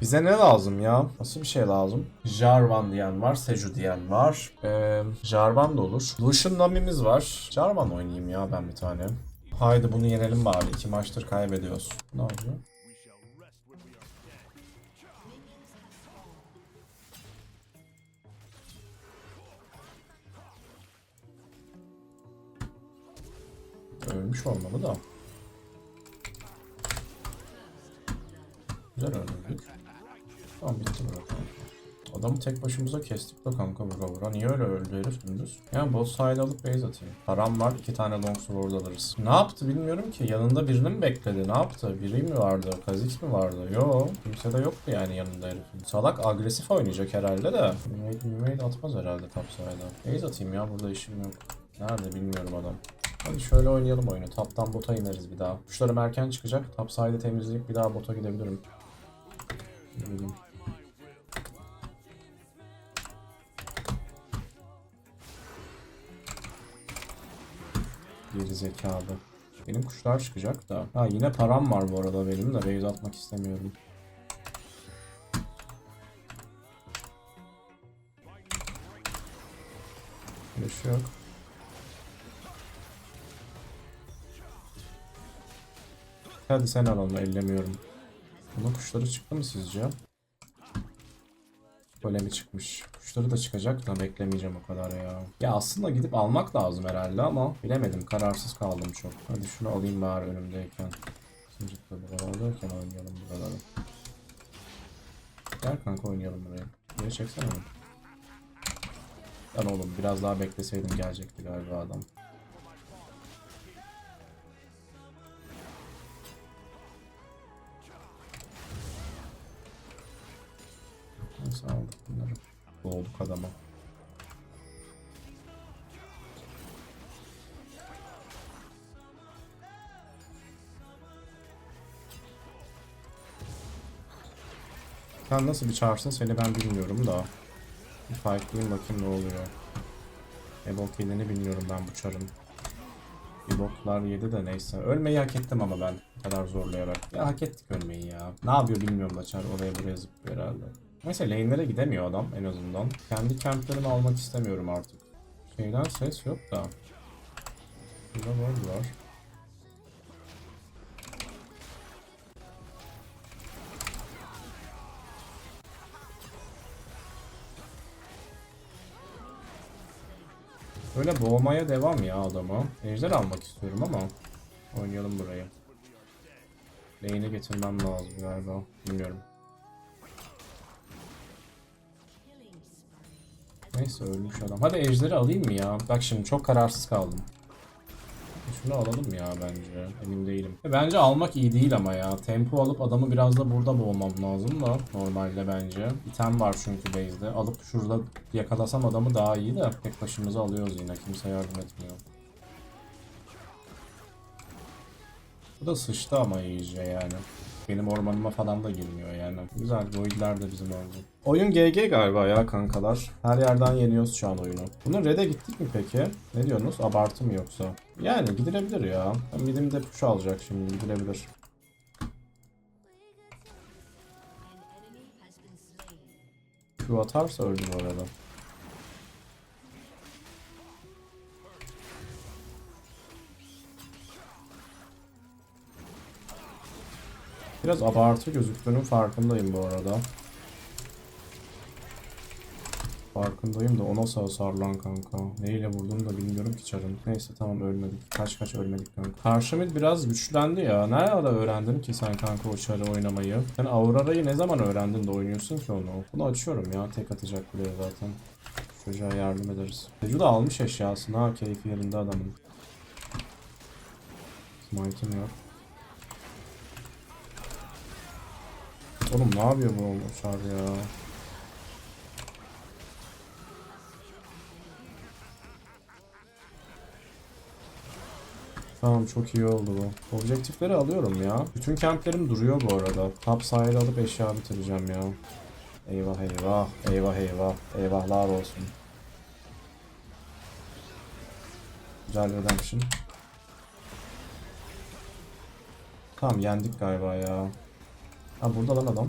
Bize ne lazım ya? Nasıl bir şey lazım? Jarvan diyen var, Seju diyen var. Ee, Jarvan da olur. Lucian Nami'miz var. Jarvan oynayayım ya ben bir tane. Haydi bunu yenelim bari. İki maçtır kaybediyoruz. Ne oluyor? Ölmüş olmalı da. Tamam bitti kanka. Adamı tek başımıza kestik de kanka vura vura. Niye öyle öldü herif dümdüz? Yani bot side alıp base atayım. Param var iki tane long sword alırız. Ne yaptı bilmiyorum ki. Yanında birini mi bekledi? Ne yaptı? Biri mi vardı? Kha'Zix mi vardı? Yo. Kimse de yoktu yani yanında herifin. Salak agresif oynayacak herhalde de. Mümeyt, Mümeyt atmaz herhalde top side'a. Base atayım ya burada işim yok. Nerede bilmiyorum adam. Hadi şöyle oynayalım oyunu. Taptan bota ineriz bir daha. Kuşlarım erken çıkacak. Top side'ı temizleyip bir daha bota gidebilirim. Ne bileyim. Geri zekalı. Benim kuşlar çıkacak da. Ha yine param var bu arada benim de base atmak istemiyorum. Flash yok. Hadi sen al onu ellemiyorum. Bunun kuşları çıktı mı sizce? Golemi çıkmış. Kuşları da çıkacak da beklemeyeceğim o kadar ya. Ya aslında gidip almak lazım herhalde ama bilemedim. Kararsız kaldım çok. Hadi şunu alayım bari önümdeyken. Sıcıkta buralardayken oynayalım buraları. Gel kanka oynayalım buraya. Buraya çeksene. Lan oğlum biraz daha bekleseydim gelecekti galiba adam. Aldık bunları. Boğduk adama. Sen nasıl bir çağırsın seni ben bilmiyorum da. Bir fightlayayım bakayım ne oluyor. Ne bok yediğini bilmiyorum ben bu çarın. Bir boklar yedi de neyse. Ölmeyi hak ettim ama ben bu kadar zorlayarak. Ya hak ettik ölmeyi ya. Ne yapıyor bilmiyorum da çar oraya buraya zıplıyor herhalde. Neyse lane'lere gidemiyor adam en azından. Kendi camplerimi almak istemiyorum artık. Şeyden ses yok da. Burada ward var. Böyle boğmaya devam ya adamı. Ejder almak istiyorum ama oynayalım burayı. Lane'i getirmem lazım galiba. Bilmiyorum. Neyse ölmüş adam. Hadi ejderi alayım mı ya? Bak şimdi çok kararsız kaldım. Şunu alalım ya bence. Emin değilim. E, Bence almak iyi değil ama ya. Tempo alıp adamı biraz da burada boğmam lazım da. Normalde bence. İtem var çünkü base'de. Alıp şurada yakalasam adamı daha iyi de. Tek başımıza alıyoruz yine. Kimse yardım etmiyor. Bu da sıçtı ama iyice yani. Benim ormanıma falan da girmiyor yani. Güzel voidler de bizim oldu. Oyun GG galiba ya kankalar. Her yerden yeniyoruz şu an oyunu. Bunun red'e gittik mi peki? Ne diyorsunuz? Abartı mı yoksa? Yani gidilebilir ya. Midim de push alacak şimdi gidilebilir. Q atarsa öldü bu Biraz abartı gözüktüğünün farkındayım bu arada. Farkındayım da o nasıl hasar lan kanka. Neyle vurdum da bilmiyorum ki çarın. Neyse tamam ölmedik. Kaç kaç ölmedik kanka. Karşı mid biraz güçlendi ya. Nerede öğrendin ki sen kanka o çarı oynamayı? Sen Aurora'yı ne zaman öğrendin de oynuyorsun ki onu? Bunu açıyorum ya. Tek atacak buraya zaten. Çocuğa yardım ederiz. Tecu da almış eşyasını ha. Keyfi yerinde adamın. Smite'im yok. Oğlum ne yapıyor bu uçar ya? Tamam çok iyi oldu bu. Objektifleri alıyorum ya. Bütün kemplerim duruyor bu arada. Top side alıp eşya bitireceğim ya. Eyvah eyvah. Eyvah eyvah. Eyvahlar olsun. Güzel redemption. Tamam yendik galiba ya. Ha burada lan adam.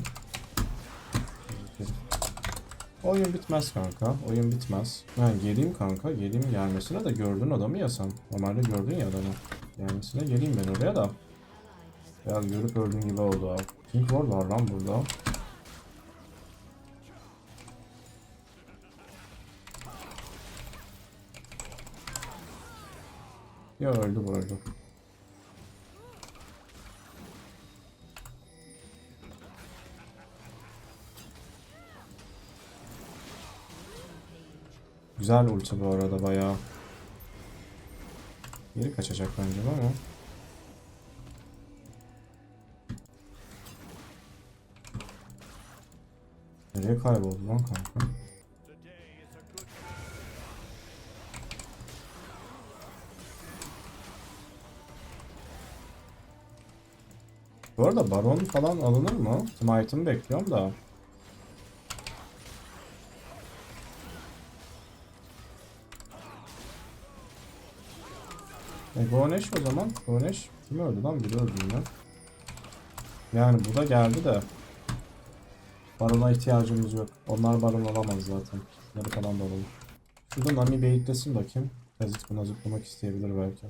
Oyun bitmez kanka. Oyun bitmez. Ben geleyim kanka. Geleyim gelmesine de gördün adamı ya sen. Normalde gördün ya adamı. Gelmesine geleyim ben oraya da. Biraz görüp öldüğün gibi oldu abi. King Ward var lan burada. Ya öldü bu öldü. Güzel ulti bu arada bayağı. Geri kaçacak bence ama. Nereye kayboldu lan kanka? Bu arada baron falan alınır mı? Smite'ımı bekliyorum da. E Gonesh o zaman. Gonesh kim öldü lan? Biri öldü yine. Yani bu da geldi de. Barona ihtiyacımız yok. Onlar baron olamaz zaten. Şunları falan da alalım. Şurada Nami baitlesin bakayım. Yazık buna zıplamak isteyebilir belki.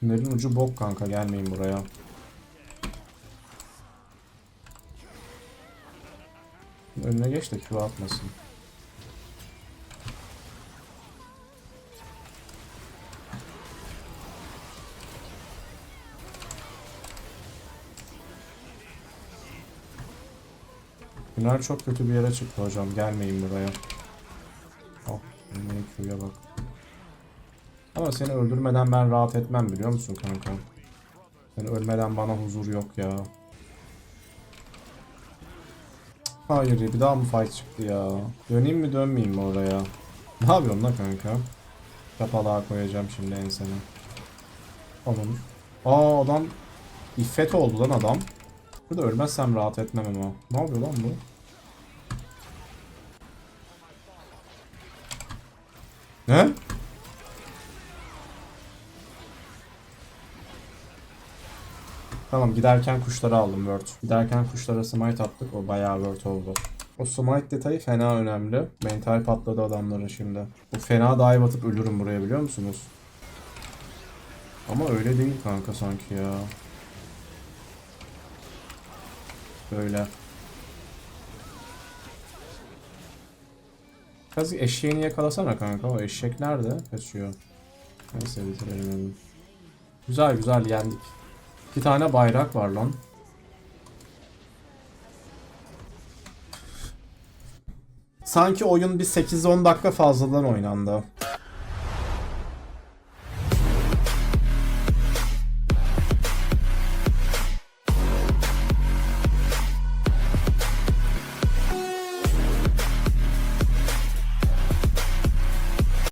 Tünelin ucu bok kanka gelmeyin buraya. Önüne geç de Q atmasın. Günler çok kötü bir yere çıktı hocam. Gelmeyin buraya. Oh, önüne Q'ya bak. Ama seni öldürmeden ben rahat etmem biliyor musun kanka? Seni ölmeden bana huzur yok ya. Hayır ya bir daha mı fight çıktı ya? Döneyim mi dönmeyeyim mi oraya? Ne yapıyorsun lan kanka? Kapalığa koyacağım şimdi ensene. Onun. Aa adam İffet oldu lan adam. Burada ölmezsem rahat etmem ama. Ne yapıyor lan bu? Ne? Tamam giderken kuşları aldım word. Giderken kuşlara smite attık o bayağı word oldu. O smite detayı fena önemli. Mental patladı adamların şimdi. Bu fena dive atıp ölürüm buraya biliyor musunuz? Ama öyle değil kanka sanki ya. Böyle. Kazık eşeğini yakalasana kanka. O eşek nerede? Kaçıyor. Neyse bitirelim. Güzel güzel yendik. Bir tane bayrak var lan. Sanki oyun bir 8-10 dakika fazladan oynandı.